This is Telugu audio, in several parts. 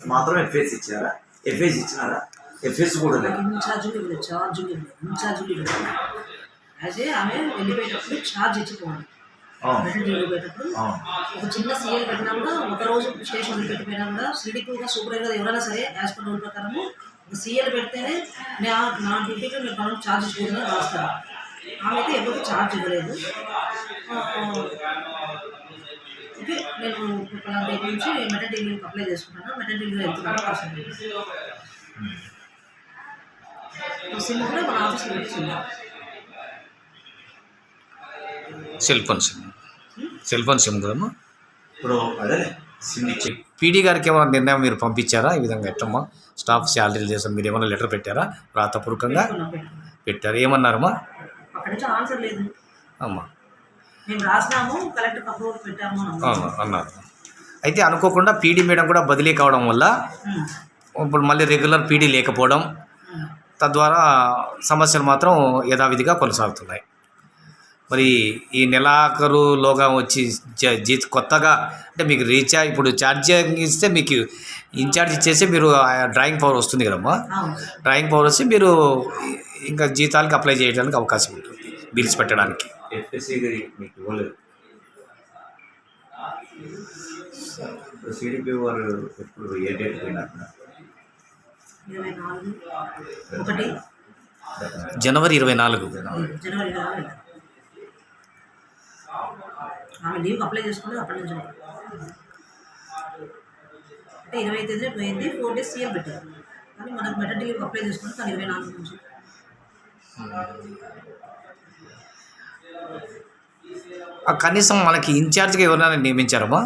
మాత్రం ఎఫ్ఎస్ ఇచ్చారా? ఎఫ్ఎస్ ఇచ్చినారా? ఎఫ్ఎస్ కూడా లేదు? ఇన్ఛార్జీలు ఇవ్వలేదు ఛార్జీలు ఇవ్వలేదు ఇన్ఛార్జీలు ఇవ్వలేదు యాజ్ ఆమె వెళ్ళిపోయేటప్పుడు ఛార్జ్ ఇచ్చిపోవాలి. వెళ్ళిపోయేటప్పుడు ఒక చిన్న సీఎల్ పెట్టినా కూడా ఒక రోజు స్టేషన్ వదిలిపెట్టిపోయినా కూడా సిడిపిగా సూపర్వైజర్ ఎవరైనా సరే యాజ్ పర్ రూల్ ప్రకారము ఒక సీఎల్ పెడితేనే నా నా డ్యూటీకి మీరు మనం ఛార్జ్ ఇచ్చుకుందని రాస్తారు. ఆమె అయితే ఎవరికి ఛార్జ్ ఇవ్వలేదు. ఓకే నేను పలానా డేట్ నుంచి మెటర్నిటీ లీవ్ అప్లై చేసుకుంటాను. మెటర్నిటీ లీవ్ వెళ్తున్నాను సిమ్ కూడా మన ఆఫీస్లో పెట్టింది cell phone sim cell phone sim కదమ్మా ఇప్పుడు అదే సిమ్ ఇచ్చి పీడీ గారికి ఏమైనా నిర్ణయం మీరు పంపించారా? ఈ విధంగా ఎట్టమ్మా? స్టాఫ్ శాలరీలు చేసాం మీరు ఏమైనా లెటర్ పెట్టారా? రాతపూర్వకంగా పెట్టారు. ఏమన్నారమ్మా? అక్కడి నుంచి ఆన్సర్ లేదు. అమ్మా. మేము రాసినాము కలెక్టర్ అప్రూవల్ పెట్టాము అని అన్నారు. అయితే అనుకోకుండా పీడీ మేడం కూడా బదిలీ కావడం వల్ల ఇప్పుడు మళ్ళీ రెగ్యులర్ పీడీ లేకపోవడం. తద్వారా సమస్యలు మాత్రం యథావిధిగా కొనసాగుతున్నాయి. మరి ఈ నెలాఖరులోగా వచ్చి జ- జీత్ కొత్తగా అంటే మీకు రీఛార్జ్ ఇప్పుడు ఛార్జింగ్ ఇస్తే మీకు ఇన్ఛార్జ్ ఇచ్చేసి మీరు డ్రాయింగ్ పవర్ వస్తుంది కదమ్మా? డ్రాయింగ్ పవర్ వస్తే మీరు ఇంకా జీతాలకి అప్లై చేయడానికి అవకాశం ఉంటుంది బిల్స్ పెట్టడానికి. ఎఫ్ఎస్సి మీకు ఇవ్వలేదు సిడిపి వారు ఎప్పుడు ఏ డేట్ ఒకటి. జనవరి ఇరవై నాలుగు. ఆమె లీవ్ అప్లై చేసుకున్నది అప్పటి నుంచి. అంటే ఇరవై తేదీ పోయింది ఫోర్ డేస్ సీఎం పెట్టారు కానీ మనకు మెటర్నిటీ లీవ్ అప్లై చేసుకున్నది కానీ ఇరవై నాలుగు నుంచి. కనీసం మనకి ఇన్ఛార్జ్గా ఎవరైనా నియమించారమ్మా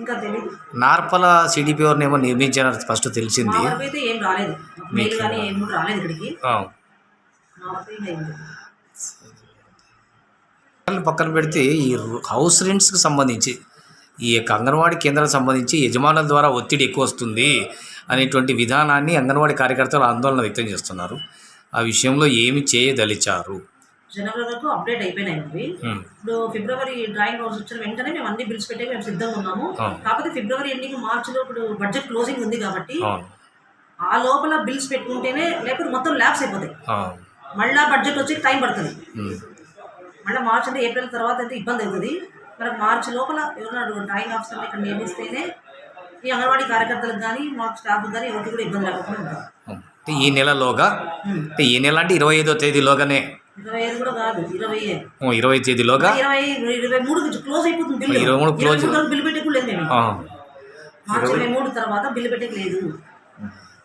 ఇంకా తెలియదు నార్పల సిడిపి ఎవరిని ఏమో నియమించారని ఫస్ట్ తెలిసింది. అయితే ఏం రాలేదు. మెయిల్ కానీ ఏం రాలేదు ఇక్కడికి. పక్కన పెడితే ఈ హౌస్ రెంట్స్కి సంబంధించి ఈ యొక్క అంగన్వాడీ కేంద్రానికి సంబంధించి యజమానుల ద్వారా ఒత్తిడి ఎక్కువ వస్తుంది అనేటువంటి విధానాన్ని అంగన్వాడీ కార్యకర్తలు ఆందోళన వ్యక్తం చేస్తున్నారు. ఆ విషయంలో ఏమి చేయదలిచారు? జనవరి వరకు అప్డేట్ అయిపోయినాయి అవి. ఉమ్, ఇప్పుడు ఫిబ్రవరి డ్రాయింగ్ హౌస్ వచ్చిన వెంటనే మేము అన్ని బిల్స్ పెట్టే మేము సిద్ధంగా ఉన్నాము. అవును. కాకపోతే ఫిబ్రవరి ఎండింగ్ మార్చిలో ఇప్పుడు బడ్జెట్ క్లోజింగ్ ఉంది కాబట్టి అవును ఆ లోపల బిల్స్ పెట్టుకుంటేనే లేకపోతే మొత్తం ల్యాబ్స్ అయిపోతాయి. మళ్ళా బడ్జెట్ వచ్చి టైం పడుతుంది. మళ్ళీ మార్చ్ అంటే ఏప్రిల్ తర్వాత అయితే ఇబ్బంది అవుతుంది. మనకు మార్చి లోపల ఎవరైనా డ్రాయింగ్ ఆఫీసర్ని ఇక్కడ నియమిస్తేనే ఈ అంగన్వాడీ కార్యకర్తలకు కానీ మాకు స్టాఫ్ కానీ ఎవరికి కూడా ఇబ్బంది లేకుండా. అంటే ఈ నెలలోగా? ఈ నెల అంటే ఇరవై ఐదో తేదీలోగానే ఇరవై కూడా తేదీలోగా? ఇరవై మూడు క్లోజ్ అయిపోతుంది బిల్లు. ఇరవై మూడు close. బిల్లు పెట్టేకు లేదు మేము ఆ, మార్చి ఇరవై మూడు తర్వాత బిల్లు పెట్టేకి లేదు.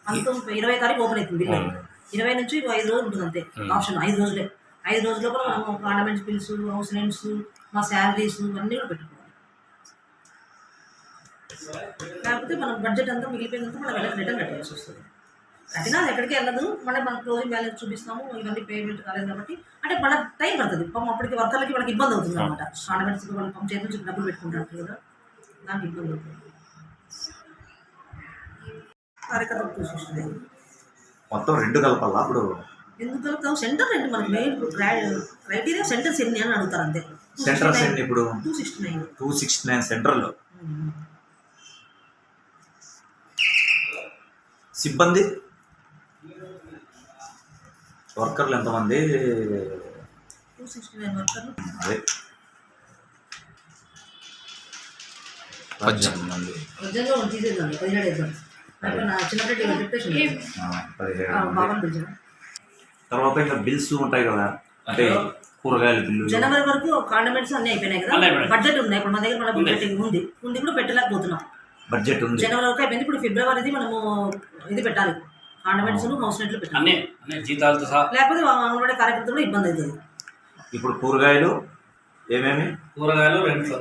పంతొమ్మిది ఇరవై తారీఖు ఓపెన్ అవుతుంది బిల్లు. ఇరవై నుంచి ఐదు రోజులు ఉంటుంది అంతే. ఆప్షన్ ఐదు రోజులే. ఐదు రోజుల లోపల మనం పార్లమెంట్స్ బిల్స్ హౌస్ రెంట్స్ మా శాలరీస్ అన్నీ కూడా పెట్టుకోవాలి. లేకపోతే మనం బడ్జెట్ అంతా మిగిలిపోయినంత మనం రిటర్న్ కట్టాల్సి వస్తుంది. కట్టినా ఎక్కడికి వెళ్ళదు. మళ్ళీ మనం క్లోజింగ్ బ్యాలెన్స్ చూపిస్తాము. ఇవన్నీ పేమెంట్ కాలేదు కాబట్టి. అంటే మన టైం పడుతుంది. పాపం అప్పటికి వర్కర్లకి వాళ్ళకి ఇబ్బంది అవుతుంది అనమాట పార్లమెంట్స్ వాళ్ళు పంప్ చేతి నుంచి డబ్బులు పెట్టుకుంటారు కదా. దానికి ఇబ్బంది అవుతుంది. చూసిస్తుంది మొత్తం రెండు కలపాలా? అప్పుడు ఎందుకు కలుగుతాం సెంటర్ అంటే మనకి మెయిన్ క్రైటీరియా సెంటర్స్ ఎన్ని అని అడుగుతారు అంతే. సెంటర్స్ ఎన్ని ఇప్పుడు? Two sixty nine two sixty nine సెంటర్లో సిబ్బంది వర్కర్లు ఎంతమంది టూ సిక్స్టీ నైన్ వర్కర్లు అదే పద్దెనిమిది మంది నిజంగా వాళ్ళు తీసేద్దాం పదిహేడు వేద్దాం అప్పుడు నా చిన్నప్పటి డిప్రెషన్ ఆ, పదిహేడు మంది. బాగా పిలిచాను తర్వాత ఇంకా బిల్స్ ఉంటాయి కదా అంటే కూరగాయల బిల్లు. జనవరి వరకు కాండమెంట్స్ అన్నీ అయిపోయినాయి కదా. బడ్జెట్ ఉన్నాయి ఇప్పుడు మన దగ్గర మన బడ్జెట్ ఉంది ఉంది. కూడా పెట్టలేకపోతున్నాం. బడ్జెట్ ఉంది. జనవరి వరకు అయిపోయింది. ఇప్పుడు ఫిబ్రవరిది మనము ఇది పెట్టాలి. కాండమెంట్స్ హౌస్ నెట్లు పెట్టాలి అన్నీ అన్నీ జీతాలతో సహా. లేకపోతే అంగన్వాడీ కార్యకర్తలు ఇబ్బంది అవుతుంది. ఇప్పుడు కూరగాయలు ఏమేమి? కూరగాయలు rents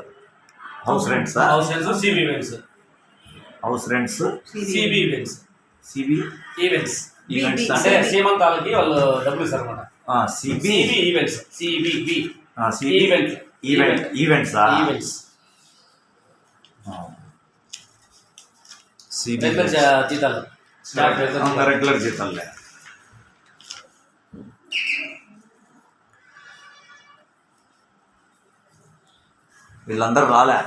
house rents house rents CB events house rents CB events CB events events అంటే. సీమంతాలకి వాళ్ళు డబ్బులు ఇస్తారు అనమాట సిబి సిబి ఈవెంట్స్ సిబిబి సిబి ఈవెంట్ ఈవెంట్ ఈవెంట్సా ఈవెంట్స్ సిబి జీతాలు. రెగ్యులర్ జీతాలే వీళ్ళందరూ రాలే.